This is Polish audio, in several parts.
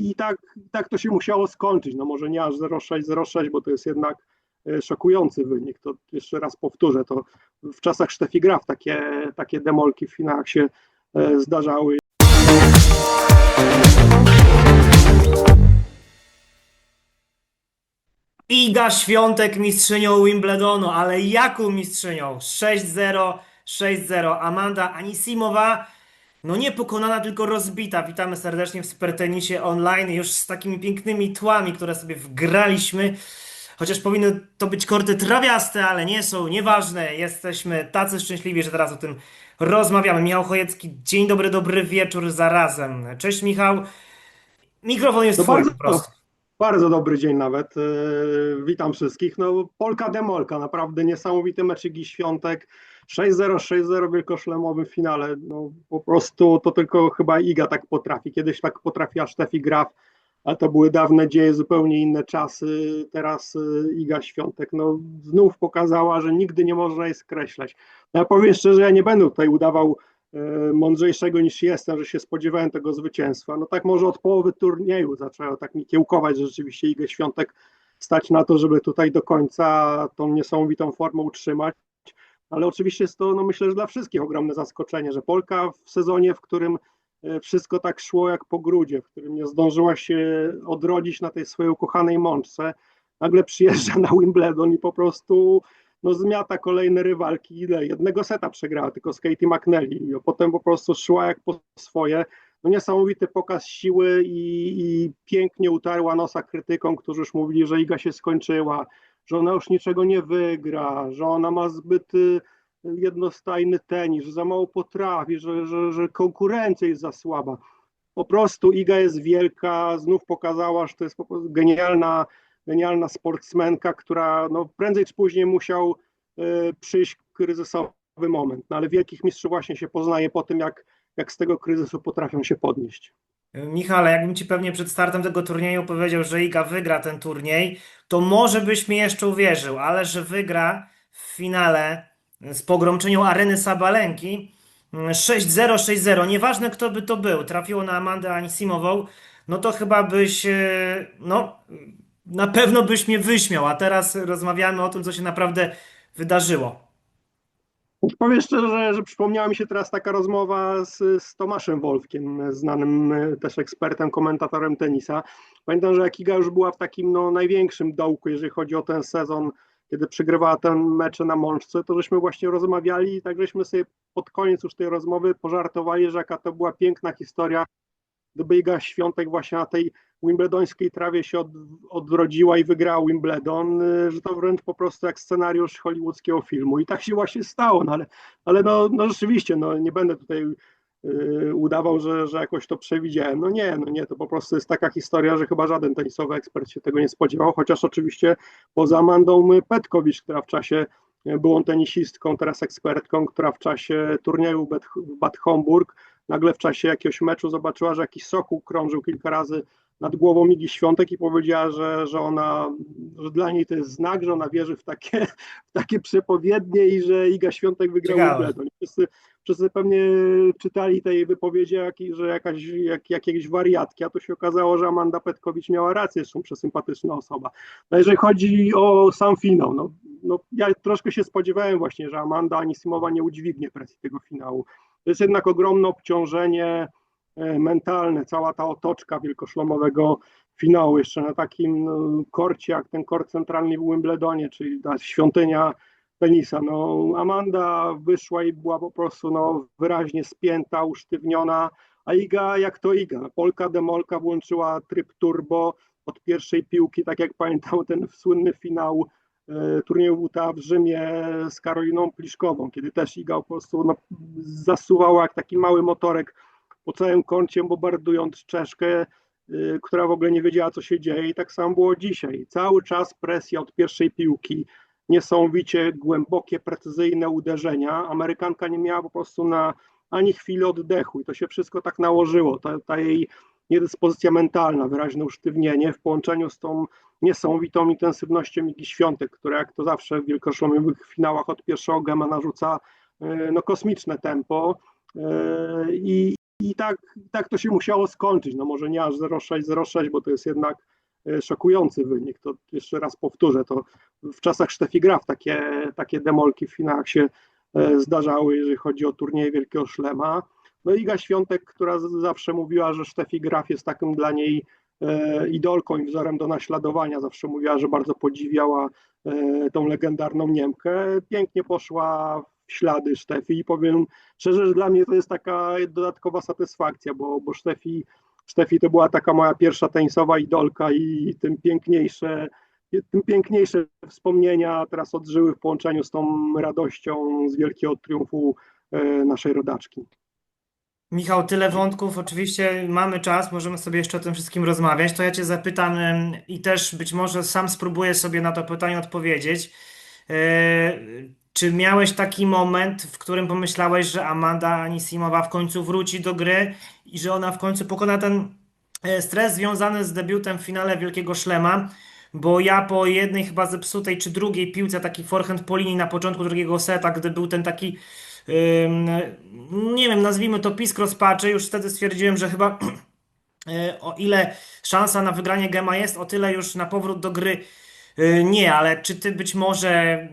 i tak, tak to się musiało skończyć. No może nie aż 0,6, 0,6, bo to jest jednak e, szokujący wynik. To jeszcze raz powtórzę, to w czasach Sztefi Graf takie, takie demolki w finałach się e, zdarzały. Iga Świątek mistrzynią Wimbledonu, ale jaką mistrzynią? 6-0, 6-0. Amanda Anisimowa, no nie pokonana, tylko rozbita. Witamy serdecznie w Supertenisie Online, już z takimi pięknymi tłami, które sobie wgraliśmy. Chociaż powinny to być korty trawiaste, ale nie są, nieważne. Jesteśmy tacy szczęśliwi, że teraz o tym rozmawiamy. Michał Chojecki, dzień dobry, dobry wieczór zarazem. Cześć Michał. Mikrofon jest twój bardzo, po prostu. bardzo dobry dzień nawet. E, Witam wszystkich. No, Polka demolka, naprawdę niesamowity mecz Igi Świątek. 6-0, 6-0 w wielkoszlemowym finale. No, po prostu to tylko chyba Iga tak potrafi. Kiedyś tak potrafiła Sztefi Graf, a to były dawne dzieje, zupełnie inne czasy. Teraz e, Iga Świątek no, znów pokazała, że nigdy nie można jej skreślać. No, ja powiem szczerze, ja nie będę tutaj udawał e, mądrzejszego niż jestem, że się spodziewałem tego zwycięstwa. No tak może od połowy turnieju zaczęło tak mi kiełkować, że rzeczywiście Igę Świątek stać na to, żeby tutaj do końca tą niesamowitą formę utrzymać. Ale oczywiście jest to, no myślę, że dla wszystkich ogromne zaskoczenie, że Polka w sezonie, w którym e, wszystko tak szło jak po grudzie, w którym nie zdążyła się odrodzić na tej swojej ukochanej mączce, nagle przyjeżdża na Wimbledon i po prostu no, zmiata kolejne rywalki. Ile? Jednego seta przegrała tylko z Katie McNally, a potem po prostu szła jak po swoje. No, niesamowity pokaz siły i, i pięknie utarła nosa krytykom, którzy już mówili, że Iga się skończyła, że ona już niczego nie wygra, że ona ma zbyt y, jednostajny tenis, że za mało potrafi, że, że, że konkurencja jest za słaba. Po prostu Iga jest wielka, znów pokazała, że to jest genialna, genialna sportsmenka, która no, prędzej czy później musiał y, przyjść kryzysowy moment. No, ale wielkich mistrzów właśnie się poznaje po tym, jak, jak z tego kryzysu potrafią się podnieść. Michale, jakbym ci pewnie przed startem tego turnieju powiedział, że Iga wygra ten turniej, to może byś mi jeszcze uwierzył, ale że wygra w finale z pogromczynią Areny Sabalenki mm, 6-0, 6-0, nieważne kto by to był, trafiło na Amandę Anisimową, no to chyba byś, e, no na pewno byś mnie wyśmiał, a teraz rozmawiamy o tym, co się naprawdę wydarzyło. Powiem szczerze, że, przypomniała mi się teraz taka rozmowa z, z Tomaszem Wolfkiem, znanym e, też ekspertem, komentatorem tenisa. Pamiętam, że jak Iga już była w takim no, największym dołku, jeżeli chodzi o ten sezon, kiedy przegrywała ten mecz na mączce, to żeśmy właśnie rozmawiali i tak żeśmy sobie pod koniec już tej rozmowy pożartowali, że jaka to była piękna historia, gdyby Iga Świątek właśnie na tej wimbledońskiej trawie się od, odrodziła i wygrała Wimbledon, y, że to wręcz po prostu jak scenariusz hollywoodzkiego filmu i tak się właśnie stało, no ale, ale no, no rzeczywiście, no nie będę tutaj y, udawał, że, że jakoś to przewidziałem. No nie, no nie, to po prostu jest taka historia, że chyba żaden tenisowy ekspert się tego nie spodziewał, chociaż oczywiście poza Amandą Petkowicz, która w czasie byłą tenisistką, teraz ekspertką, która w czasie turnieju w Bad Homburg nagle w czasie jakiegoś meczu zobaczyła, że jakiś sokół krążył kilka razy nad głową Migi Świątek i powiedziała, że, że ona, że dla niej to jest znak, że ona wierzy w takie, w takie przepowiednie i że Iga Świątek wygrał Ciekawe. Wimbledon. Wszyscy, wszyscy pewnie czytali tej wypowiedzi, jak, że jakaś, jak, jakieś wariatki, a to się okazało, że Amanda Petkowicz miała rację, zresztą przesympatyczna osoba. No jeżeli chodzi o sam finał, no, no ja troszkę się spodziewałem właśnie, że Amanda Anisimowa nie udźwignie presji tego finału. To jest jednak ogromne obciążenie e, mentalne, cała ta otoczka wielkoszlomowego finału, jeszcze na takim no, korcie jak ten kort centralny w Wimbledonie, czyli ta świątynia tenisa. No, Amanda wyszła i była po prostu no, wyraźnie spięta, usztywniona, a Iga jak to Iga. Polka demolka włączyła tryb turbo od pierwszej piłki, tak jak pamiętam ten słynny finał e, turnieju WTA w Rzymie z Karoliną Pliszkową, kiedy też Iga po prostu no, zasuwała jak taki mały motorek po całym kącie, bombardując Czeszkę, y, która w ogóle nie wiedziała, co się dzieje. I tak samo było dzisiaj. Cały czas presja od pierwszej piłki, niesamowicie głębokie, precyzyjne uderzenia. Amerykanka nie miała po prostu na ani chwili oddechu i to się wszystko tak nałożyło. Ta, ta jej niedyspozycja mentalna, wyraźne usztywnienie w połączeniu z tą niesamowitą intensywnością Igi Świątek, która jak to zawsze w wielkoszlemowych finałach od pierwszego gema narzuca y, no, kosmiczne tempo. Y, I, i tak, tak to się musiało skończyć. No może nie aż 0,6, 0,6, bo to jest jednak e, szokujący wynik. To jeszcze raz powtórzę, to w czasach Steffi Graf takie, takie demolki w finałach się e, zdarzały, jeżeli chodzi o turnieje Wielkiego Szlema. No Iga Świątek, która zawsze mówiła, że Steffi Graf jest takim dla niej e, idolką i wzorem do naśladowania. Zawsze mówiła, że bardzo podziwiała tą legendarną Niemkę. Pięknie poszła ślady Steffi i powiem szczerze, że dla mnie to jest taka dodatkowa satysfakcja, bo, bo Steffi, Steffi to była taka moja pierwsza tenisowa idolka i tym piękniejsze, tym piękniejsze wspomnienia teraz odżyły w połączeniu z tą radością z wielkiego triumfu e, naszej rodaczki. Michał, tyle wątków. Oczywiście mamy czas, możemy sobie jeszcze o tym wszystkim rozmawiać. To ja Cię zapytam i też być może sam spróbuję sobie na to pytanie odpowiedzieć. Czy miałeś taki moment, w którym pomyślałeś, że Amanda Anisimowa w końcu wróci do gry i że ona w końcu pokona ten e, stres związany z debiutem w finale Wielkiego Szlema? Bo ja po jednej chyba zepsutej czy drugiej piłce, taki forehand po linii na początku drugiego seta, gdy był ten taki Ym, nie wiem, nazwijmy to pisk rozpaczy. Już wtedy stwierdziłem, że chyba y, o ile szansa na wygranie gema jest, o tyle już na powrót do gry y, nie, ale czy ty być może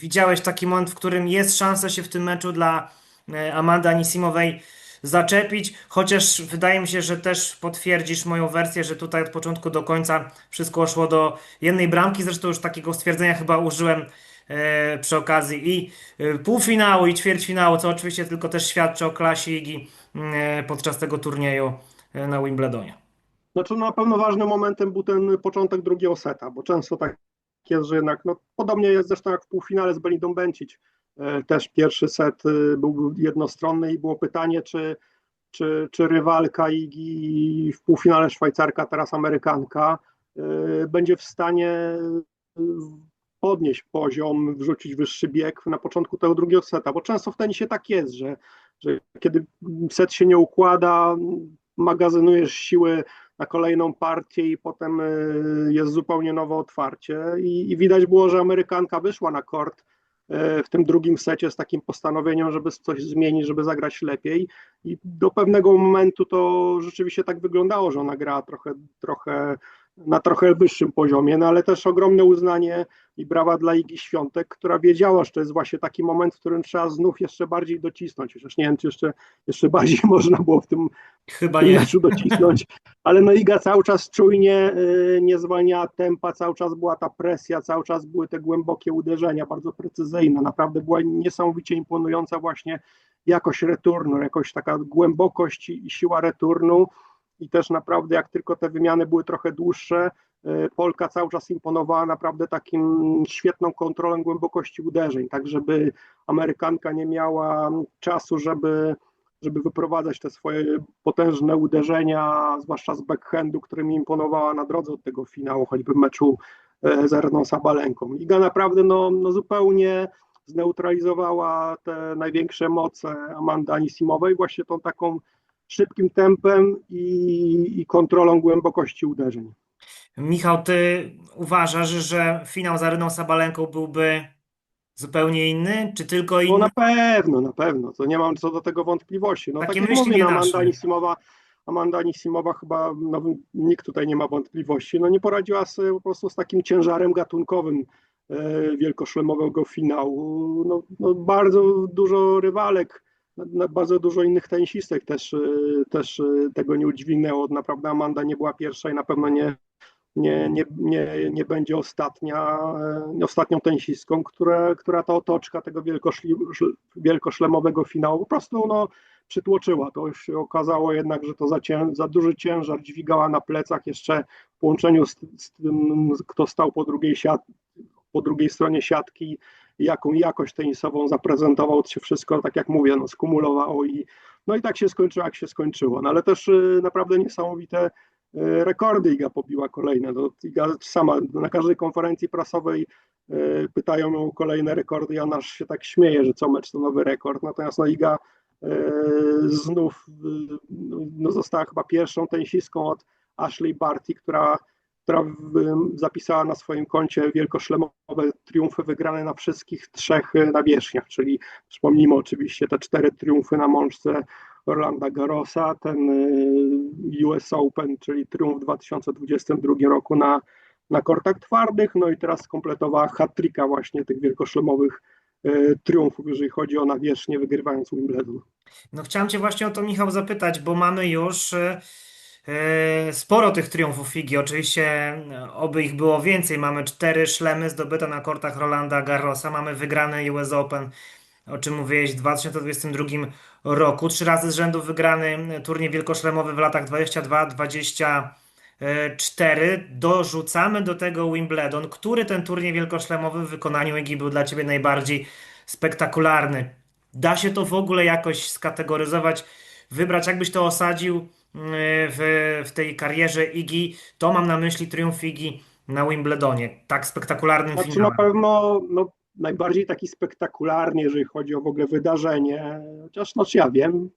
widziałeś taki moment, w którym jest szansa się w tym meczu dla y, Amandy Anisimowej zaczepić, chociaż wydaje mi się, że też potwierdzisz moją wersję, że tutaj od początku do końca wszystko szło do jednej bramki, zresztą już takiego stwierdzenia chyba użyłem e, przy okazji i e, półfinału i ćwierćfinału, co oczywiście tylko też świadczy o klasie Igi e, podczas tego turnieju e, na Wimbledonie. Znaczy na pewno ważnym momentem był ten początek drugiego seta, bo często tak jednak, no podobnie jest zresztą jak w półfinale z Benidą Bencic, e, też pierwszy set e, był jednostronny i było pytanie, czy, czy, czy rywalka Igi w półfinale Szwajcarka, teraz Amerykanka, e, będzie w stanie podnieść poziom, wrzucić wyższy bieg na początku tego drugiego seta, bo często w tenisie tak jest, że, że kiedy set się nie układa, magazynujesz siły na kolejną partię i potem y, jest zupełnie nowe otwarcie. I, i widać było, że Amerykanka wyszła na kort y, w tym drugim secie z takim postanowieniem, żeby coś zmienić, żeby zagrać lepiej. I do pewnego momentu to rzeczywiście tak wyglądało, że ona grała trochę, trochę na trochę wyższym poziomie, no ale też ogromne uznanie i brawa dla Igi Świątek, która wiedziała, że to jest właśnie taki moment, w którym trzeba znów jeszcze bardziej docisnąć, chociaż nie wiem, czy jeszcze, jeszcze bardziej można było w tym Chyba w tym nie. meczu docisnąć, ale no Iga cały czas czujnie y, nie zwalniała tempa, cały czas była ta presja, cały czas były te głębokie uderzenia, bardzo precyzyjne, naprawdę była niesamowicie imponująca właśnie jakość returnu, jakoś taka głębokość i siła returnu i też naprawdę jak tylko te wymiany były trochę dłuższe, y, Polka cały czas imponowała naprawdę takim świetną kontrolą głębokości uderzeń, tak żeby Amerykanka nie miała czasu, żeby żeby wyprowadzać te swoje potężne uderzenia, zwłaszcza z backhandu, który mi imponowała na drodze od tego finału, choćby meczu e, z Areną Sabalenką. Iga naprawdę no, no zupełnie zneutralizowała te największe moce Amandy Anisimowej właśnie tą taką szybkim tempem i, i kontrolą głębokości uderzeń. Michał, ty uważasz, że finał z Aryną Sabalenką byłby zupełnie inny, czy tylko No inny? na pewno, na pewno, to nie mam co do tego wątpliwości. No, Takie tak jak myśli mówię, nie no, Amanda naszły. Anisimowa, Amanda Anisimowa chyba, no, nikt tutaj nie ma wątpliwości, no nie poradziła sobie po prostu z takim ciężarem gatunkowym e, wielkoszlemowego finału. No, no, bardzo dużo rywalek, no, no, bardzo dużo innych tenisistek też, e, też e, tego nie udźwignęło. Naprawdę Amanda nie była pierwsza i na pewno nie, nie, nie, nie, nie będzie ostatnia, e, ostatnią tenisistką, która, która ta otoczka tego wielkoszlemowego finału po prostu no, przytłoczyła. To się okazało jednak, że to za, cię, za duży ciężar dźwigała na plecach jeszcze w połączeniu z, z tym, kto stał po drugiej, siat, po drugiej stronie siatki, jaką jakość tenisową zaprezentował, to się wszystko, tak jak mówię, no, skumulowało i no i tak się skończyło, jak się skończyło. No ale też y, naprawdę niesamowite y, rekordy Iga pobiła kolejne. No, Iga sama na każdej konferencji prasowej y, pytają ją o kolejne rekordy i ona aż się tak śmieje, że co mecz to nowy rekord. Natomiast no, Iga znów y, no, została chyba pierwszą tenisistką od Ashley Barty, która, która zapisała na swoim koncie wielkoszlemowe triumfy wygrane na wszystkich trzech y, nawierzchniach, czyli przypomnijmy oczywiście te cztery triumfy na mączce Rolanda Garrosa, ten y, US Open, czyli triumf w 2022 roku na, na kortach twardych, no i teraz skompletowała hat-tricka właśnie tych wielkoszlemowych y, triumfów, jeżeli chodzi o nawierzchnię, wygrywając Wimbledon. No chciałem Cię właśnie o to, Michał, zapytać, bo mamy już e, e, sporo tych triumfów Figi. Oczywiście e, oby ich było więcej. Mamy cztery szlemy zdobyte na kortach Rolanda Garrosa. Mamy wygrany US Open, o czym mówiłeś, w 2022 roku. Trzy razy z rzędu wygrany turniej wielkoszlemowy w latach 22-24. Dorzucamy do tego Wimbledon. Który ten turniej wielkoszlemowy w wykonaniu Igi był dla Ciebie najbardziej spektakularny? Da się to w ogóle jakoś skategoryzować, wybrać, jakbyś to osadził w, w tej karierze Igi, to mam na myśli triumf Igi na Wimbledonie, tak spektakularnym Znaczy na finałem. pewno no, najbardziej taki spektakularny, jeżeli chodzi o w ogóle wydarzenie, chociaż no ja wiem,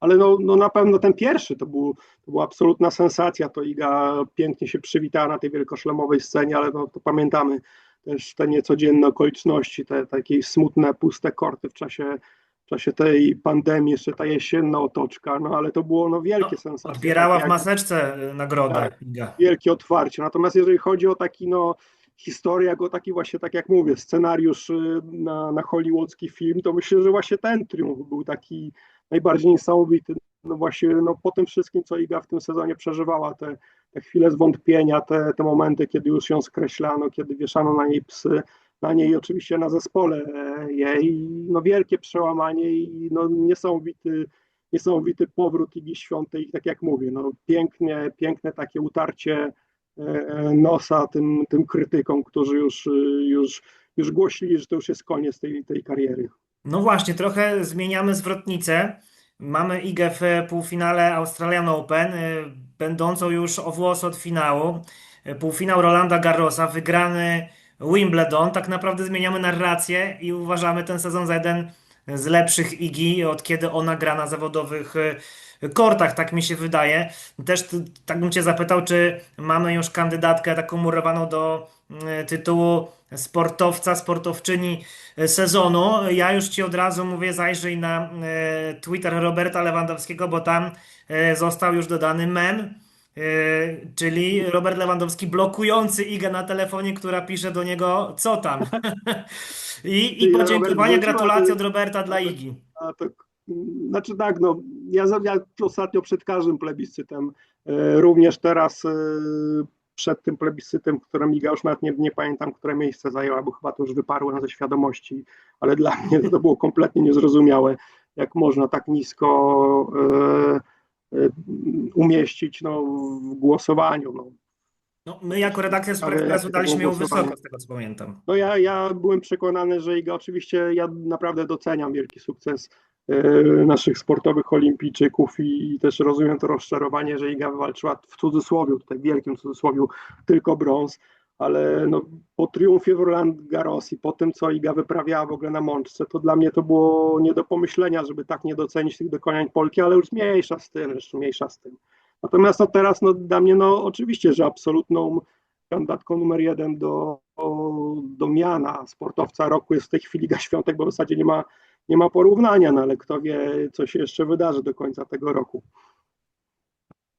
ale no, no na pewno ten pierwszy to, był, to była absolutna sensacja, to Iga pięknie się przywitała na tej wielkoszlemowej scenie, ale no, to pamiętamy też te niecodzienne okoliczności, te takie smutne, puste korty w czasie, w czasie tej pandemii, jeszcze ta jesienna otoczka, no ale to było no wielkie sensacje. Odbierała w jak- maseczce y, nagrodę Tak. Wielkie otwarcie. Natomiast jeżeli chodzi o taki no, historię, jako taki właśnie, tak jak mówię, scenariusz y, na, na hollywoodzki film, to myślę, że właśnie ten triumf był taki najbardziej niesamowity. No właśnie no, po tym wszystkim, co Iga w tym sezonie przeżywała, te, te chwile zwątpienia, te, te momenty, kiedy już ją skreślano, kiedy wieszano na niej psy, na niej oczywiście na zespole e, jej, no wielkie przełamanie i no niesamowity niesamowity powrót Igi Świątej, tak jak mówię, no pięknie, piękne takie utarcie e, nosa tym, tym krytykom, którzy już, y, już, już głosili, że to już jest koniec tej, tej kariery. No właśnie, trochę zmieniamy zwrotnicę. Mamy Igę w półfinale Australian Open, y, będącą już o włos od finału. Y, Półfinał Rolanda Garrosa, wygrany Wimbledon. Tak naprawdę zmieniamy narrację i uważamy ten sezon za jeden z lepszych Igi, od kiedy ona gra na zawodowych y, kortach, tak mi się wydaje. Też tak bym Cię zapytał, czy mamy już kandydatkę taką murowaną do y, tytułu sportowca, sportowczyni y, sezonu. Ja już Ci od razu mówię, zajrzyj na Twitter Roberta Lewandowskiego, bo tam został już dodany mem, y, czyli Robert Lewandowski blokujący Igę na telefonie, która pisze do niego, co tam. I, i Ja, podziękowania, gratulacje od Roberta dla Igi. A to, mm, znaczy tak, no, ja, ja ostatnio przed każdym plebiscytem, e, również teraz e, przed tym plebiscytem, którym Iga już nawet nie, nie pamiętam, które miejsce zajęła, bo chyba to już wyparłem ze świadomości, ale dla mnie to było kompletnie niezrozumiałe, jak można tak nisko e, umieścić no, w głosowaniu. No. No, my jako redakcja to daliśmy ją wysoko, z tego co pamiętam. No ja, ja byłem przekonany, że Iga, oczywiście ja naprawdę doceniam wielki sukces e, naszych sportowych olimpijczyków i, i też rozumiem to rozczarowanie, że Iga wywalczyła w cudzysłowie, tutaj w wielkim cudzysłowie, tylko brąz, ale no, po triumfie w Roland Garros i po tym, co Iga wyprawiała w ogóle na mączce, to dla mnie to było nie do pomyślenia, żeby tak nie docenić tych dokonań Polki, ale już mniejsza z tym, jeszcze mniejsza z tym. Natomiast no, teraz no, dla mnie no, oczywiście, że absolutną kandydatką numer jeden do, do miana sportowca roku jest w tej chwili Iga Świątek, bo w zasadzie nie ma, nie ma porównania, no ale kto wie, co się jeszcze wydarzy do końca tego roku.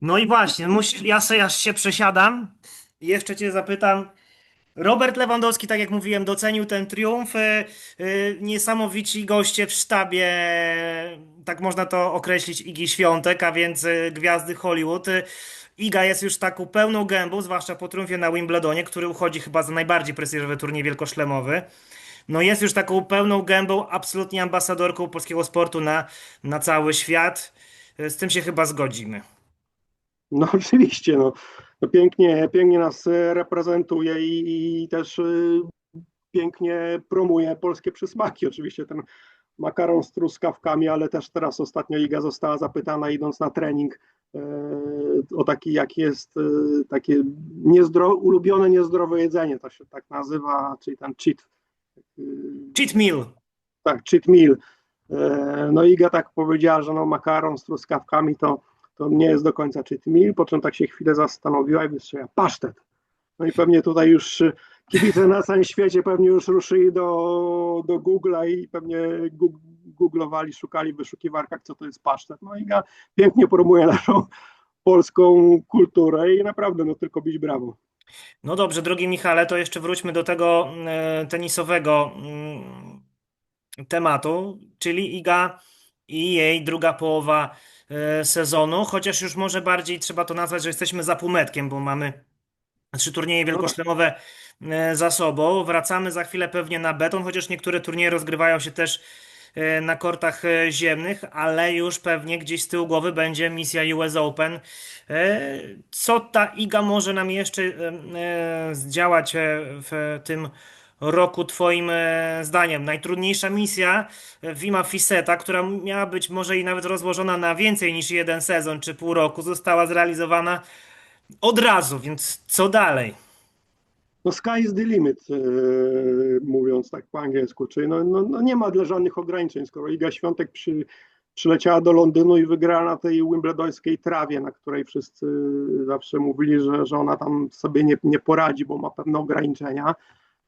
No i właśnie, ja sobie aż się przesiadam jeszcze Cię zapytam. Robert Lewandowski, tak jak mówiłem, docenił ten triumf. Y, y, Niesamowici goście w sztabie, tak można to określić, Igi Świątek, a więc y, gwiazdy Hollywood. Iga jest już taką pełną gębą, zwłaszcza po triumfie na Wimbledonie, który uchodzi chyba za najbardziej prestiżowy turniej wielkoszlemowy. No jest już taką pełną gębą, absolutnie ambasadorką polskiego sportu na, na cały świat. Z tym się chyba zgodzimy. No oczywiście, no pięknie, pięknie nas e, reprezentuje i, i też y, pięknie promuje polskie przysmaki. Oczywiście ten makaron z truskawkami, ale też teraz ostatnio Iga została zapytana idąc na trening e, o taki, jak jest e, takie niezdro, ulubione niezdrowe jedzenie, to się tak nazywa, czyli ten cheat. Cheat meal. tak, cheat meal. E, No Iga tak powiedziała, że no makaron z truskawkami to, to nie jest do końca cheat meal, po czym tak się chwilę zastanowiła i wystrzeliła pasztet. No i pewnie tutaj już y, kibice na całym świecie pewnie już ruszyli do, do Google'a i pewnie googlowali, szukali w wyszukiwarkach, co to jest pasztet. No Iga pięknie promuje naszą polską kulturę i naprawdę no tylko bić brawo. No dobrze, drogi Michale, to jeszcze wróćmy do tego e, tenisowego mm, tematu, czyli Iga i jej druga połowa sezonu, chociaż już może bardziej trzeba to nazwać, że jesteśmy za półmetkiem, bo mamy trzy turnieje wielkoszlemowe e, za sobą. Wracamy za chwilę pewnie na beton, chociaż niektóre turnieje rozgrywają się też e, na kortach e, ziemnych, ale już pewnie gdzieś z tyłu głowy będzie misja US Open. E, Co ta Iga może nam jeszcze e, e, zdziałać e, w tym roku Twoim e, zdaniem? Najtrudniejsza misja e, Wima Fiseta, która miała być może i nawet rozłożona na więcej niż jeden sezon czy pół roku, została zrealizowana od razu, więc co dalej? No sky is the limit, e, mówiąc tak po angielsku, czyli no, no, no nie ma dla żadnych ograniczeń, skoro Iga Świątek przy, przyleciała do Londynu i wygrała na tej wimbledońskiej trawie, na której wszyscy zawsze mówili, że, że ona tam sobie nie, nie poradzi, bo ma pewne ograniczenia,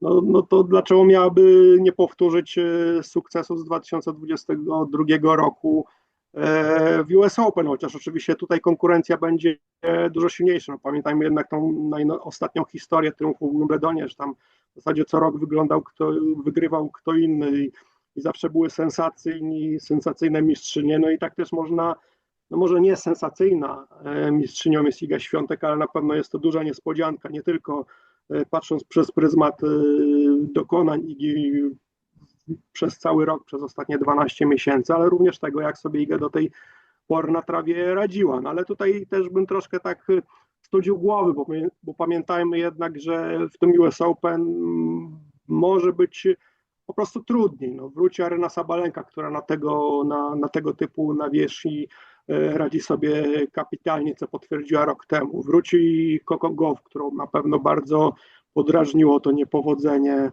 no, no to dlaczego miałaby nie powtórzyć e, sukcesu z 2022 roku e, w US Open, chociaż oczywiście tutaj konkurencja będzie e, dużo silniejsza. No, pamiętajmy jednak tą ostatnią historię triumfu w Wimbledonie, że tam w zasadzie co rok wyglądał kto, wygrywał kto inny i, i zawsze były sensacyjni, sensacyjne mistrzynie, no i tak też można, no może nie sensacyjna mistrzynią jest Iga Świątek, ale na pewno jest to duża niespodzianka, nie tylko patrząc przez pryzmat e, dokonań Igi przez cały rok, przez ostatnie 12 miesięcy, ale również tego, jak sobie Iga do tej pory na trawie radziła. No ale tutaj też bym troszkę tak y, studził głowy, bo, bo pamiętajmy jednak, że w tym US Open może być po prostu trudniej. No, wróci Arena Sabalenka, która na tego, na, na tego typu nawierzchni radzi sobie kapitalnie, co potwierdziła rok temu. Wróci Coco Gauff, którą na pewno bardzo podrażniło to niepowodzenie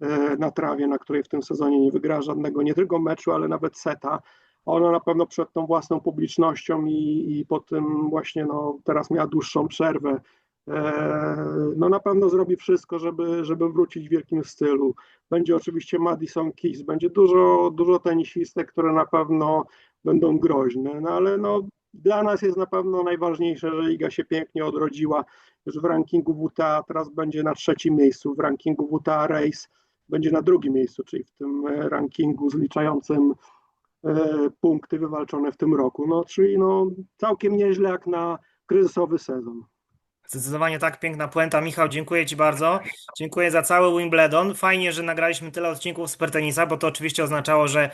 e, na trawie, na której w tym sezonie nie wygrała żadnego nie tylko meczu, ale nawet seta. Ona na pewno przed tą własną publicznością i, i po tym właśnie no, teraz miała dłuższą przerwę. E, no na pewno zrobi wszystko, żeby, żeby wrócić w wielkim stylu. Będzie oczywiście Madison Keys, będzie dużo, dużo tenisistek, które na pewno będą groźne, no ale no, dla nas jest na pewno najważniejsze, że Iga się pięknie odrodziła już w rankingu WTA, teraz będzie na trzecim miejscu, w rankingu WTA Race będzie na drugim miejscu, czyli w tym e, rankingu zliczającym e, punkty wywalczone w tym roku. No, czyli no, całkiem nieźle jak na kryzysowy sezon. Zdecydowanie tak, piękna puenta. Michał, dziękuję Ci bardzo. Dziękuję za cały Wimbledon. Fajnie, że nagraliśmy tyle odcinków Supertenisa, bo to oczywiście oznaczało, że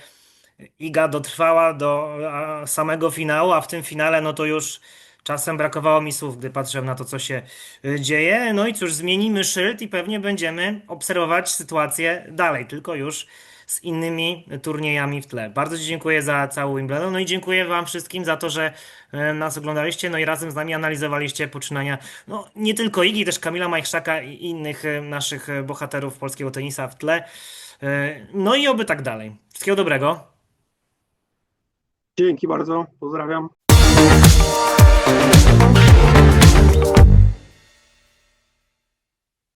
Iga dotrwała do samego finału, a w tym finale no to już czasem brakowało mi słów, gdy patrzyłem na to, co się y, dzieje. No i cóż, zmienimy szyld i pewnie będziemy obserwować sytuację dalej, tylko już z innymi turniejami w tle. Bardzo Ci dziękuję za cały Wimbledon, no i dziękuję Wam wszystkim za to, że e, nas oglądaliście, no i razem z nami analizowaliście poczynania, no nie tylko Igi, też Kamila Majchrzaka i innych e, naszych bohaterów polskiego tenisa w tle. No i oby tak dalej. Wszystkiego dobrego. Dzięki bardzo, pozdrawiam.